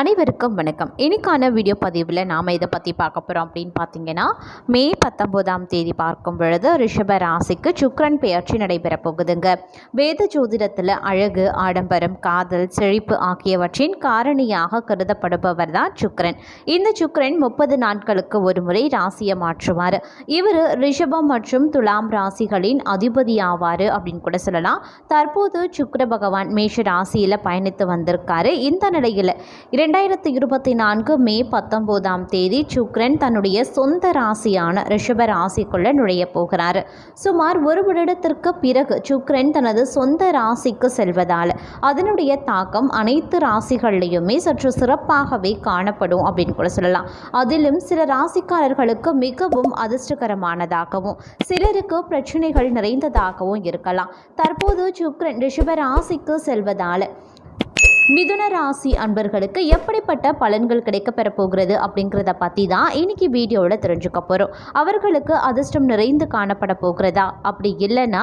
அனைவருக்கும் வணக்கம். இன்றைக்கான வீடியோ பதிவில் நாம் இதை பற்றி பார்க்க போகிறோம் அப்படின்னு பார்த்தீங்கன்னா மே பத்தொம்போதாம் தேதி பார்க்கும் பொழுது ரிஷப ராசிக்கு சுக்ரன் பெயர்ச்சி நடைபெற போகுதுங்க. வேத ஜோதிடத்தில் அழகு ஆடம்பரம் காதல் செழிப்பு ஆகியவற்றின் காரணியாக கருதப்படுபவர் தான் சுக்ரன் இந்த சுக்கிரன் முப்பது நாட்களுக்கு ஒரு முறை ராசியை மாற்றுவார். இவர் ரிஷபம் மற்றும் துலாம் ராசிகளின் அதிபதி ஆவார் அப்படின்னு கூட சொல்லலாம். தற்போது சுக்ர பகவான் மேஷ ராசியில் பயணித்து வந்திருக்காரு. இந்த நிலையில் இரண்டாயிரத்தி இருபத்தி நான்கு மே பத்தொன்பதாம் தேதி சுக்ரன் தன்னுடைய சொந்த ராசியான ரிஷப ராசிக்குள்ள நுழைய போகிறார். சுமார் ஒரு வருடத்திற்கு பிறகு சுக்ரன் தனது சொந்த ராசிக்கு செல்வதால் அதனுடைய தாக்கம் அனைத்து ராசிகள்லையுமே சற்று சிறப்பாகவே காணப்படும் அப்படின்னு கூட சொல்லலாம். அதிலும் சில ராசிக்காரர்களுக்கு மிகவும் அதிர்ஷ்டகரமானதாகவும் சிலருக்கு பிரச்சனைகள் நிறைந்ததாகவும் இருக்கலாம். தற்போது சுக்ரன் ரிஷப ராசிக்கு செல்வதால் மிதுன ராசி அன்பர்களுக்கு எப்படிப்பட்ட பலன்கள் கிடைக்கப்பெற போகிறது அப்படிங்கிறத பற்றி தான் இன்னைக்கு வீடியோவில் தெரிஞ்சுக்க போகிறோம் அவர்களுக்கு அதிர்ஷ்டம் நிறைந்து காணப்பட போகிறதா? அப்படி இல்லைன்னா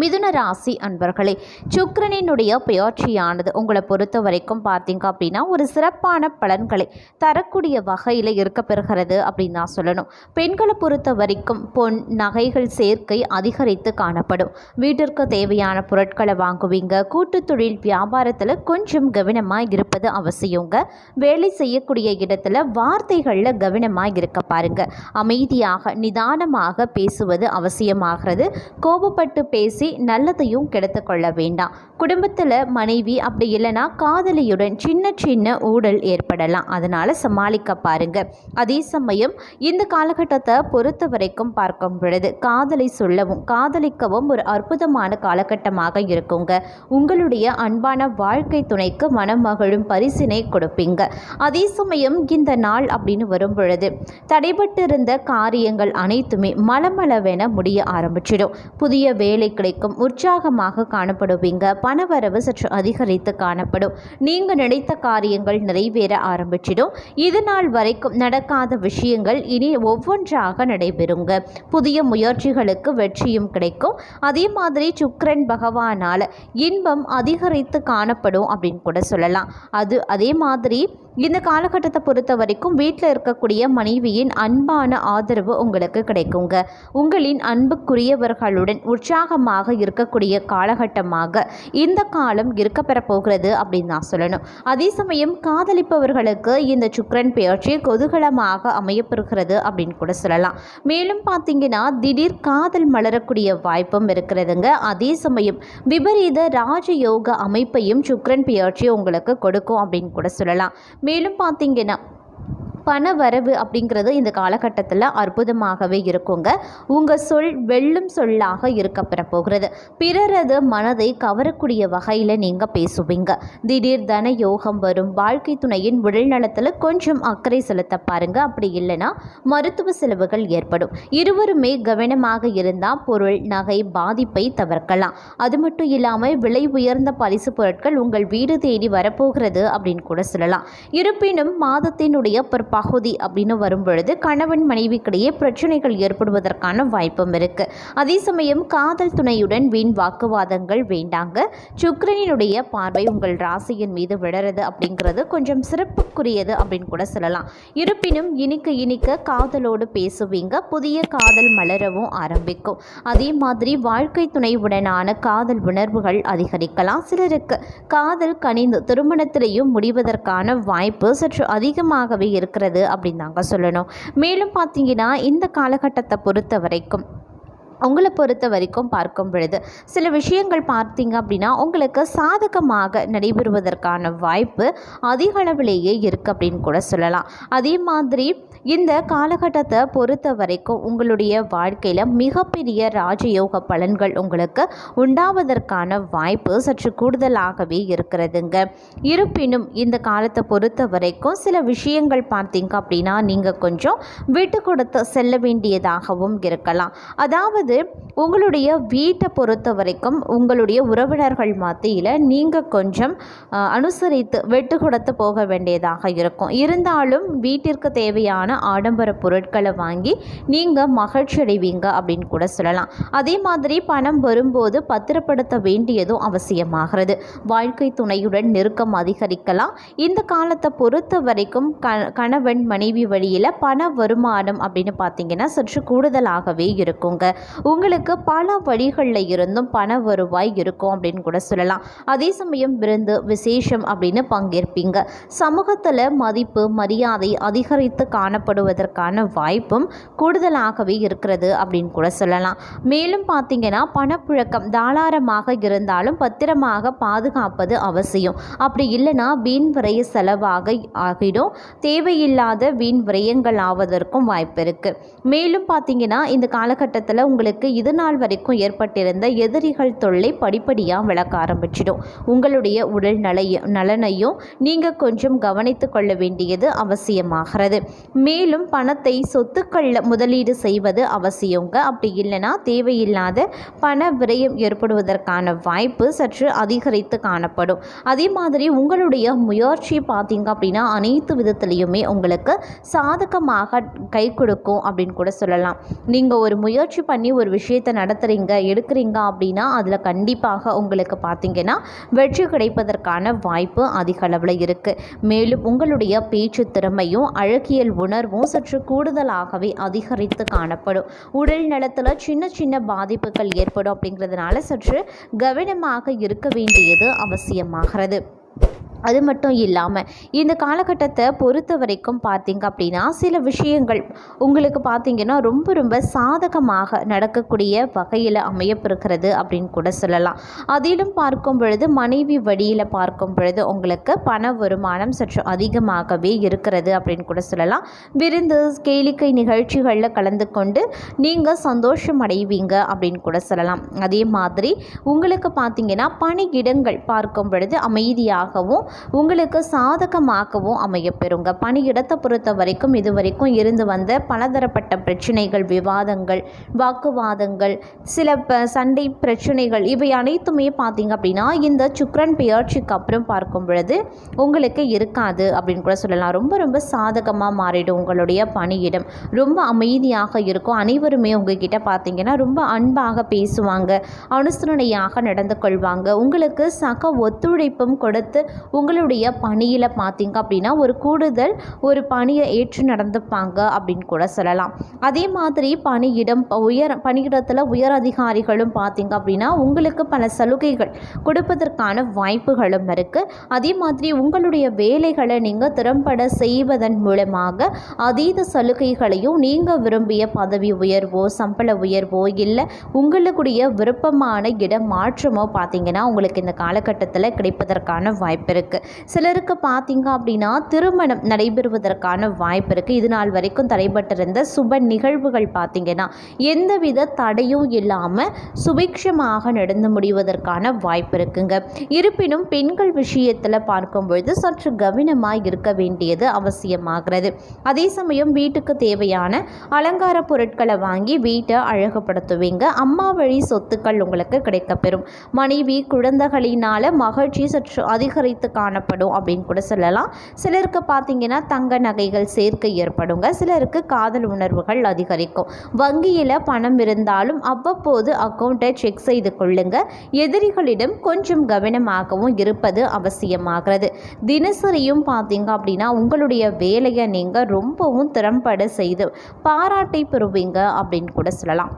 மிதுன ராசி அன்பர்களே சுக்கரனினுடைய பெயர்ச்சியானது உங்களை பொறுத்த வரைக்கும் பார்த்தீங்க அப்படின்னா ஒரு சிறப்பான பலன்களை தரக்கூடிய வகையில் இருக்க பெறுகிறது அப்படின்னு தான் சொல்லணும். பெண்களை பொறுத்த வரைக்கும் பொன் நகைகள் சேர்க்கை அதிகரித்து காணப்படும். வீட்டிற்கு தேவையான பொருட்களை வாங்குவீங்க. கூட்டு தொழில் வியாபாரத்தில் கொஞ்சம் கவனமாக இருப்பது அவசியங்க. வேலை செய்யக்கூடிய இடத்துல வார்த்தைகளில் கவனமாக இருக்க பாருங்க. அமைதியாக நிதானமாக பேசுவது அவசியமாகிறது. கோபப்பட்டு பேசி பேசி நல்லதையும் கெடுத்து கொள்ள வேண்டாம். குடும்பத்தில் மனைவி அப்படி இல்லைன்னா காதலியுடன் சின்ன சின்ன ஊழல் ஏற்படலாம். அதனால் சமாளிக்க பாருங்க. அதே சமயம் இந்த காலகட்டத்தை பொறுத்த வரைக்கும் பார்க்கும் பொழுது காதலை சொல்லவும் காதலிக்கவும் ஒரு அற்புதமான காலகட்டமாக இருக்குங்க. உங்களுடைய அன்பான வாழ்க்கை துணைக்கு மனம் மகிழும் பரிசினை கொடுப்பீங்க. அதே சமயம் இந்த நாள் அப்படின்னு வரும் பொழுது தடைபட்டிருந்த காரியங்கள் அனைத்துமே மலமளவென முடிய ஆரம்பிச்சிடும். புதிய வேலை கிடைக்கும் உற்சாகமாக காணப்படுவீங்க பணவரவு சற்று அதிகரித்து காணப்படும். நீங்கள் நினைத்த காரியங்கள் நிறைவேற ஆரம்பிச்சிடும். இது நாள் வரைக்கும் நடக்காத விஷயங்கள் இனி ஒவ்வொன்றாக நடைபெறுங்க. புதிய முயற்சிகளுக்கு வெற்றியும் கிடைக்கும். அதே மாதிரி சுக்ரன் பகவானால் இன்பம் அதிகரித்து காணப்படும் அப்படின்னு கூட சொல்லலாம். அது அதே மாதிரி இந்த காலகட்டத்தை பொறுத்த வரைக்கும் வீட்டில் இருக்கக்கூடிய மனைவியின் அன்பான ஆதரவு உங்களுக்கு கிடைக்குங்க. உங்களின் அன்புக்குரியவர்களுடன் உற்சாகமாக இருக்கக்கூடிய காலகட்டமாக இந்த காலம் இருக்கப்பெற போகிறது அப்படின்னு நான் சொல்லணும். அதே சமயம் காதலிப்பவர்களுக்கு இந்த சுக்கரன் பெயர்ச்சி கொதூகலமாக அமையப்பெறுகிறது அப்படின்னு கூட சொல்லலாம். மேலும் பார்த்தீங்கன்னா திடீர் காதல் மலரக்கூடிய வாய்ப்பும் இருக்கிறதுங்க. அதே சமயம் விபரீத ராஜயோக அமைப்பையும் சுக்கரன் பெயர்ச்சி உங்களுக்கு கொடுக்கும் அப்படின்னு கூட சொல்லலாம். மேலும் பார்த்தீங்கன்னா பண வரவு அப்படிங்கிறது இந்த காலகட்டத்தில் அற்புதமாகவே இருக்குங்க. உங்கள் சொல் வெல்லும் சொல்லாக இருக்கப்பெற போகிறது. பிறரது மனதை கவரக்கூடிய வகையில் நீங்கள் பேசுவீங்க. திடீர் தன யோகம் வரும். வாழ்க்கை துணையின் உடல் நலத்தில் கொஞ்சம் அக்கறை செலுத்த பாருங்க. அப்படி இல்லைன்னா மருத்துவ செலவுகள் ஏற்படும். இருவருமே கவனமாக இருந்தால் பொருள் நகை பாதிப்பை தவிர்க்கலாம். அது மட்டும் இல்லாமல் விலை உயர்ந்த பரிசு பொருட்கள் உங்கள் வீடு தேடி வரப்போகிறது அப்படின்னு கூட சொல்லலாம். இருப்பினும் மாதத்தினுடைய ஒரு பகுதி அப்படின்னு வரும்பொழுது கணவன் மனைவிக்கிடையே பிரச்சனைகள் ஏற்படுவதற்கான வாய்ப்பும் இருக்கு. அதே சமயம் காதல் துணையுடன் வீண் வாக்குவாதங்கள் வேண்டாங்க. சுக்கிரனினுடைய பார்வை உங்கள் ராசியின் மீது விழறது அப்படிங்கிறது கொஞ்சம் சிறப்புக்குரியது அப்படின்னு கூட சொல்லலாம். இருப்பினும் இனிக்க இனிக்க காதலோடு பேசுவீங்க புதிய காதல் மலரவும் ஆரம்பிக்கும். அதே மாதிரி வாழ்க்கை துணைவுடனான காதல் உணர்வுகள் அதிகரிக்கலாம். சிலருக்கு காதல் கனிந்து திருமணத்திலேயும் முடிவதற்கான வாய்ப்பு சற்று அதிகமாகவே இருக்கிறது. அப்படின்னு தாங்க சொல்லணும். மேலும் பார்த்தீங்கன்னா இந்த காலகட்டத்தை பொறுத்த வரைக்கும் உங்களை பொறுத்த வரைக்கும் பார்க்கும் பொழுது சில விஷயங்கள் பார்த்தீங்க அப்படின்னா உங்களுக்கு சாதகமாக நடைபெறுவதற்கான வாய்ப்பு அதிக அளவிலேயே இருக்குது அப்படின்னு கூட சொல்லலாம். அதே மாதிரி இந்த காலகட்டத்தை பொறுத்த வரைக்கும் உங்களுடைய வாழ்க்கையில் மிகப்பெரிய ராஜயோக பலன்கள் உங்களுக்கு உண்டாவதற்கான வாய்ப்பு சற்று கூடுதலாகவே இருக்கிறதுங்க. இருப்பினும் இந்த காலத்தை பொறுத்த வரைக்கும் சில விஷயங்கள் பார்த்தீங்க அப்படின்னா நீங்கள் கொஞ்சம் விட்டு கொடுத்து செல்ல வேண்டியதாகவும் இருக்கலாம். அதாவது உங்களுடைய வீட்டை பொறுத்த வரைக்கும் உங்களுடைய உறவினர்கள் மத்தியில் நீங்கள் கொஞ்சம் அனுசரித்து விட்டு கொடுத்து போக வேண்டியதாக இருக்கும். இருந்தாலும் வீட்டிற்கு தேவையான ஆடம்பர பொருட்களை வாங்கி நீங்கள் மகிழ்ச்சி அடைவீங்க அப்படின்னு கூட சொல்லலாம். அதே மாதிரி பணம் வரும்போது பத்திரப்படுத்த வேண்டியதும் அவசியமாகிறது. வாழ்க்கை துணையுடன் நெருக்கம் அதிகரிக்கலாம். இந்த காலத்தை பொறுத்த வரைக்கும் க கணவன் மனைவி வழியில் பண வருமானம் அப்படின்னு பார்த்தீங்கன்னா சற்று கூடுதலாகவே இருக்குங்க. உங்களுக்கு பல வழிகளில் இருந்தும் பண வருவாய் இருக்கும் அப்படின்னு கூட சொல்லலாம். அதே சமயம் விருந்து விசேஷம் அப்படின்னு பங்கேற்பீங்க. சமூகத்தில் மதிப்பு மரியாதை அதிகரித்து காணப்படுவதற்கான வாய்ப்பும் கூடுதலாகவே இருக்கிறது அப்படின்னு கூட சொல்லலாம். மேலும் பார்த்தீங்கன்னா பணப்புழக்கம் தாராளமாக இருந்தாலும் பத்திரமாக பாதுகாப்பது அவசியம். அப்படி இல்லைன்னா வீண் விரைய செலவாக ஆகிடும். தேவையில்லாத வீண் விரயங்கள் ஆவதற்கும் வாய்ப்பு இருக்குது மேலும் பார்த்தீங்கன்னா இந்த காலகட்டத்தில் உங்களுக்கு இது நாள் வரைக்கும் ஏற்பட்டிருந்த எதிரிகள் தொல்லை படிப்படியாக விளக்க ஆரம்பிச்சிடும். உங்களுடைய உடல் நலைய நலனையும் நீங்கள் கொஞ்சம் கவனித்து கொள்ள வேண்டியது அவசியமாகிறது. மேலும் பணத்தை சொத்துக்களில் முதலீடு செய்வது அவசியங்க. அப்படி இல்லைன்னா தேவையில்லாத பண விரயம் ஏற்படுவதற்கான வாய்ப்பு சற்று அதிகரித்து காணப்படும். அதே மாதிரி உங்களுடைய முயற்சி பார்த்தீங்க அப்படின்னா அனைத்து விதத்துலேயுமே உங்களுக்கு சாதகமாக கை கொடுக்கும் அப்படின்னு கூட சொல்லலாம். நீங்கள் ஒரு முயற்சி பண்ணி ஒரு விஷயத்தை நடத்துகிறீங்க எடுக்கிறீங்க அப்படின்னா அதில் கண்டிப்பாக உங்களுக்கு பார்த்தீங்கன்னா வெற்றி கிடைப்பதற்கான வாய்ப்பு அதிக அளவில் இருக்குது மேலும் உங்களுடைய பேச்சு திறமையும் அழகியல் உணர்வும் சற்று கூடுதலாகவே அதிகரித்து காணப்படும். உடல் நலத்தில் சின்ன சின்ன பாதிப்புகள் ஏற்படும் அப்படிங்கிறதுனால சற்று கவனமாக இருக்க வேண்டியது அவசியமாகிறது. அது மட்டும் இல்லாமல் இந்த காலகட்டத்தை பொறுத்த வரைக்கும் பார்த்திங்க அப்படின்னா சில விஷயங்கள் உங்களுக்கு பார்த்திங்கன்னா ரொம்ப ரொம்ப சாதகமாக நடக்கக்கூடிய வகையில் அமையப்பிருக்கிறது அப்படின்னு கூட சொல்லலாம். அதிலும் பார்க்கும் பொழுது மனைவி வழியில் பார்க்கும் பொழுது உங்களுக்கு பண வருமானம் சற்று அதிகமாகவே இருக்கிறது அப்படின்னு கூட சொல்லலாம். விருந்து கேளிக்கை நிகழ்ச்சிகளில் கலந்து கொண்டு நீங்கள் சந்தோஷம் அடைவீங்க அப்படின்னு கூட சொல்லலாம். அதே மாதிரி உங்களுக்கு பார்த்திங்கன்னா பணியிடங்கள் பார்க்கும் பொழுது அமைதியாகவும் உங்களுக்கு சாதகமாகவும் அமையப்பெறுங்க. பணியிடத்தை பொறுத்த வரைக்கும் இது வரைக்கும் இருந்து வந்த பலதரப்பட்ட பிரச்சனைகள் விவாதங்கள் வாக்குவாதங்கள் சில ப சண்டை பிரச்சனைகள் இவை அனைத்துமே பார்த்தீங்க அப்படின்னா இந்த சுக்ரன் பெயர்ச்சிக்கு அப்புறம் பார்க்கும் பொழுது உங்களுக்கு இருக்காது அப்படின்னு கூட சொல்லலாம். ரொம்ப ரொம்ப சாதகமாக மாறிடும் உங்களுடைய பணியிடம். ரொம்ப அமைதியாக இருக்கும். அனைவருமே உங்ககிட்ட பார்த்தீங்கன்னா ரொம்ப அன்பாக பேசுவாங்க. அனுசரணையாக நடந்து கொள்வாங்க. உங்களுக்கு சக ஒத்துழைப்பும் கொடுத்து உங்களுடைய பணியில் பார்த்தீங்க அப்படின்னா ஒரு கூடுதல் ஒரு பணியை ஏற்று நடந்துப்பாங்க அப்படின்னு கூட சொல்லலாம். அதே மாதிரி பணியிடம் உயர் பணியிடத்தில் உயர் அதிகாரிகளும் பார்த்தீங்க அப்படின்னா உங்களுக்கு பல சலுகைகள் கொடுப்பதற்கான வாய்ப்புகளும் இருக்குது அதே மாதிரி உங்களுடைய வேலைகளை நீங்கள் திறம்பட செய்வதன் மூலமாக அதீத சலுகைகளையும் நீங்கள் விரும்பிய பதவி உயர்வோ சம்பள உயர்வோ இல்லை உங்களுக்குடைய விருப்பமான இடம் மாற்றமோ பார்த்தீங்கன்னா உங்களுக்கு இந்த காலகட்டத்தில் கிடைப்பதற்கான வாய்ப்பு இருக்குது சிலருக்கு பார்த்தீங்க அப்படின்னா திருமணம் நடைபெறுவதற்கான வாய்ப்பு இருக்குது இது நாள் வரைக்கும் தடைபட்டிருந்த சுப நிகழ்வுகள் பார்த்தீங்கன்னா எந்தவித தடையும் இல்லாமல் சுபிக்ஷமாக நடந்து முடிவதற்கான வாய்ப்பு இருக்குங்க. இருப்பினும் பெண்கள் விஷயத்தில் பார்க்கும்பொழுது சற்று கவனமாக இருக்க வேண்டியது அவசியமாகிறது. அதே சமயம் வீட்டுக்கு தேவையான அலங்கார பொருட்களை வாங்கி வீட்டை அழகுபடுத்துவீங்க. அம்மா வழி சொத்துக்கள் உங்களுக்கு கிடைக்கப்பெறும். மனைவி குழந்தைகளினால மகிழ்ச்சி சற்று அதிகரித்து காணப்படும் அப்படின்னு கூட சொல்லலாம். சிலருக்கு பார்த்தீங்கன்னா தங்க நகைகள் சேர்க்கை ஏற்படுங்க. சிலருக்கு காதல் உணர்வுகள் அதிகரிக்கும். வங்கியில் பணம் இருந்தாலும் அவ்வப்போது அக்கௌண்ட்டை செக் செய்து கொள்ளுங்க. எதிரிகளிடம் கொஞ்சம் கவனமாகவும் இருப்பது அவசியமாகிறது. தினசரியும் பார்த்தீங்க அப்படின்னா உங்களுடைய வேலையை நீங்கள் ரொம்பவும் திறம்பட செய்து பாராட்டை பெறுவீங்க அப்படின்னு கூட சொல்லலாம்.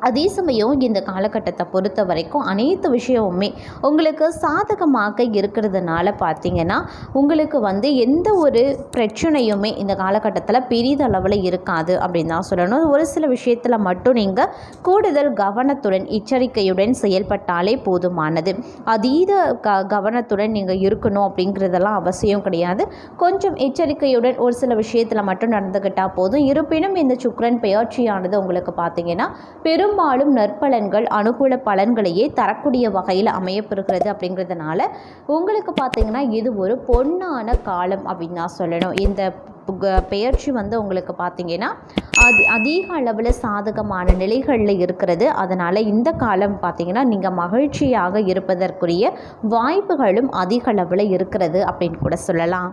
அதே சமயம் இந்த காலகட்டத்தை பொறுத்த வரைக்கும் அனைத்து விஷயமுமே உங்களுக்கு சாதகமாக இருக்கிறதுனால பார்த்தீங்கன்னா உங்களுக்கு வந்து எந்த ஒரு பிரச்சனையுமே இந்த காலகட்டத்தில் பெரிதளவில் இருக்காது அப்படின்னு தான் சொல்லணும். ஒரு சில விஷயத்தில் மட்டும் நீங்கள் கூடுதல் கவனத்துடன் எச்சரிக்கையுடன் செயல்பட்டாலே போதுமானது. அதீத க கவனத்துடன் நீங்கள் இருக்கணும் அப்படிங்கிறதெல்லாம் அவசியம் கிடையாது. கொஞ்சம் எச்சரிக்கையுடன் ஒரு சில விஷயத்தில் மட்டும் நடந்துக்கிட்டால் போதும். இருப்பினும் இந்த சுக்ரன் பெயர்ச்சியானது உங்களுக்கு பார்த்தீங்கன்னா பெரும்பாலும் நற்பலன்கள் அனுகூல பலன்களையே தரக்கூடிய வகையில் அமையப்பெறுகிறது அப்படிங்கிறதுனால உங்களுக்கு பார்த்தீங்கன்னா இது ஒரு பொன்னான காலம் அப்படின்னு நான் சொல்லணும். இந்த பெயர்ச்சி வந்து உங்களுக்கு பார்த்திங்கன்னா அது அதிக அளவில் சாதகமான நிலைகளில் இருக்கிறது. அதனால் இந்த காலம் பார்த்தீங்கன்னா நீங்கள் மகிழ்ச்சியாக இருப்பதற்குரிய வாய்ப்புகளும் அதிக அளவில் இருக்கிறது அப்படின்னு கூட சொல்லலாம்.